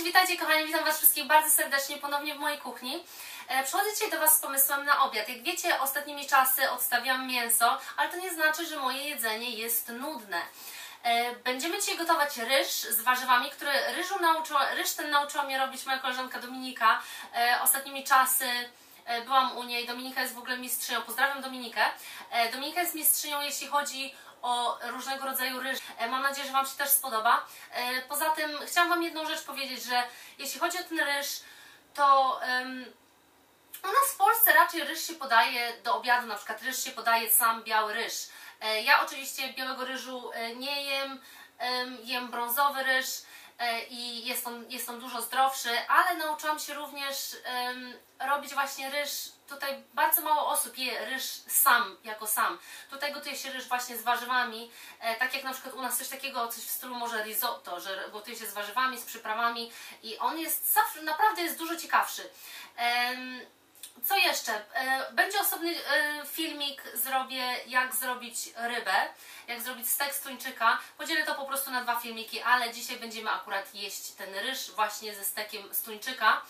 Cześć, witajcie kochani, witam Was wszystkich bardzo serdecznie ponownie w mojej kuchni. E, Przychodzę dzisiaj do Was z pomysłem na obiad. Jak wiecie, ostatnimi czasy odstawiam mięso, ale to nie znaczy, że moje jedzenie jest nudne. E, Będziemy dzisiaj gotować ryż z warzywami, który ryżu ryż ten nauczyła mnie robić moja koleżanka Dominika. E, Ostatnimi czasy byłam u niej, Dominika jest w ogóle mistrzynią, pozdrawiam Dominikę. Dominika jest mistrzynią, jeśli chodzi o różnego rodzaju ryż. E, Mam nadzieję, że Wam się też spodoba. E, Poza tym chciałam Wam jedną rzecz powiedzieć, że jeśli chodzi o ten ryż, to em, u nas w Polsce raczej ryż się podaje do obiadu, na przykład ryż się podaje sam biały ryż. E, Ja oczywiście białego ryżu nie jem, em, jem brązowy ryż i jest on, jest on dużo zdrowszy, ale nauczyłam się również robić właśnie ryż. Tutaj bardzo mało osób je ryż sam, jako sam. Tutaj gotuje się ryż właśnie z warzywami, e, tak jak na przykład u nas coś takiego, coś w stylu może risotto, że gotuje się z warzywami, z przyprawami i on jest naprawdę jest dużo ciekawszy. Co jeszcze? E, Będzie osobny e, filmik, zrobię jak zrobić rybę, jak zrobić stek z tuńczyka. Podzielę to po prostu na dwa filmiki, ale dzisiaj będziemy akurat jeść ten ryż właśnie ze stekiem z tuńczyka.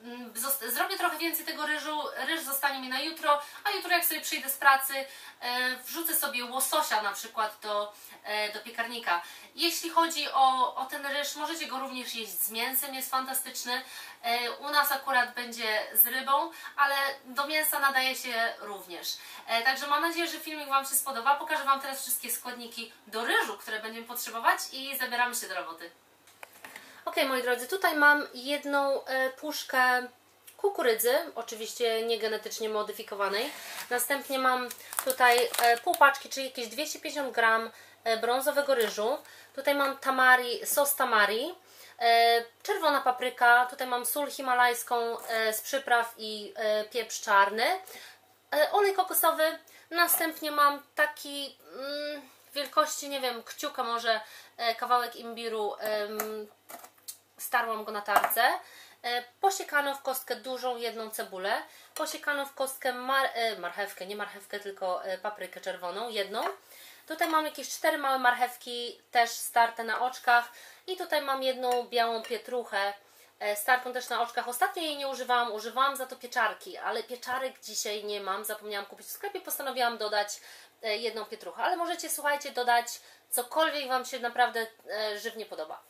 Mm, Zrobię trochę więcej tego ryżu, ryż zostanie mi na jutro, a jutro jak sobie przyjdę z pracy, e, wrzucę sobie łososia na przykład do, e, do piekarnika. Jeśli chodzi o, o ten ryż, możecie go również jeść z mięsem, jest fantastyczny. E, U nas akurat będzie z rybą, ale do mięsa nadaje się również. Także mam nadzieję, że filmik Wam się spodoba. Pokażę Wam teraz wszystkie składniki do ryżu, które będziemy potrzebować i zabieramy się do roboty. Ok, moi drodzy, tutaj mam jedną e, puszkę kukurydzy, oczywiście nie genetycznie modyfikowanej. Następnie mam tutaj e, pół paczki, czyli jakieś 250 gram e, brązowego ryżu. Tutaj mam tamari, sos tamari, czerwona papryka, tutaj mam sól himalajską z przypraw i pieprz czarny, olej kokosowy. Następnie mam taki mm, wielkości, nie wiem, kciuka może, kawałek imbiru, starłam go na tarce. E, Posiekano w kostkę dużą jedną cebulę. Posiekano w kostkę mar e, marchewkę, nie marchewkę, tylko e, paprykę czerwoną, jedną. Tutaj mam jakieś cztery małe marchewki, też starte na oczkach. I tutaj mam jedną białą pietruchę, startą też na oczkach. Ostatnio jej nie używałam, używałam za to pieczarki, ale pieczarek dzisiaj nie mam, zapomniałam kupić w sklepie. Postanowiłam dodać jedną pietruchę, ale możecie, słuchajcie, dodać cokolwiek Wam się naprawdę żywnie podoba.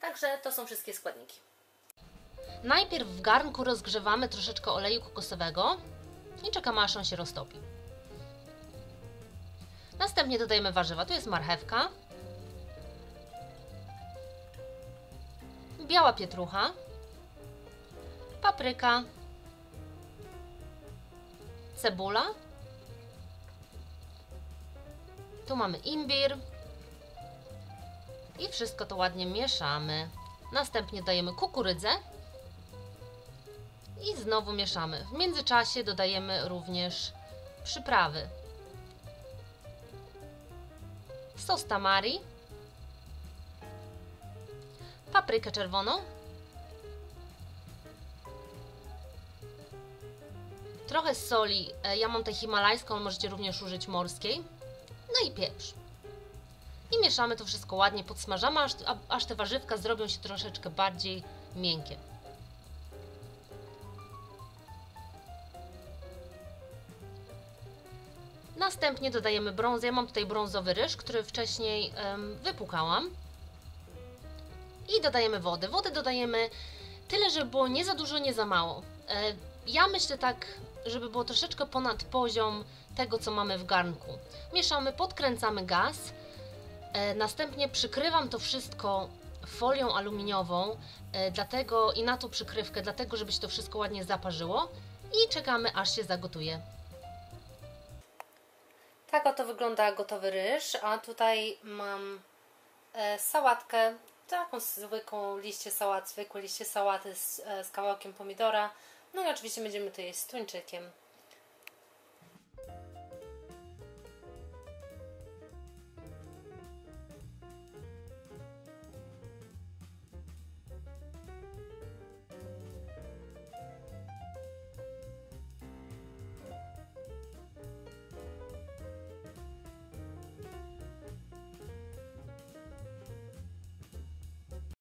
Także to są wszystkie składniki. Najpierw w garnku rozgrzewamy troszeczkę oleju kokosowego i czekamy aż on się roztopi. Następnie dodajemy warzywa. Tu jest marchewka, biała pietrucha, papryka, cebula, tu mamy imbir i wszystko to ładnie mieszamy. Następnie dajemy kukurydzę i znowu mieszamy. W międzyczasie dodajemy również przyprawy. Sos tamari, paprykę czerwoną, trochę soli, e, ja mam tę himalajską, możecie również użyć morskiej, no i pieprz. I mieszamy to wszystko ładnie, podsmażamy, aż, aż te warzywka zrobią się troszeczkę bardziej miękkie. Następnie dodajemy brąz. Ja mam tutaj brązowy ryż, który wcześniej em, wypłukałam. I dodajemy wodę. Wodę dodajemy tyle, żeby było nie za dużo, nie za mało. E, ja myślę tak, żeby było troszeczkę ponad poziom tego, co mamy w garnku. Mieszamy, podkręcamy gaz. E, następnie przykrywam to wszystko folią aluminiową, e, dlatego i na tą przykrywkę, dlatego, żeby się to wszystko ładnie zaparzyło i czekamy, aż się zagotuje. Tak oto wygląda gotowy ryż, a tutaj mam e, sałatkę, taką zwykłą liście sałat, zwykłe liście sałaty z, z kawałkiem pomidora. No i oczywiście będziemy to jeść z tuńczykiem.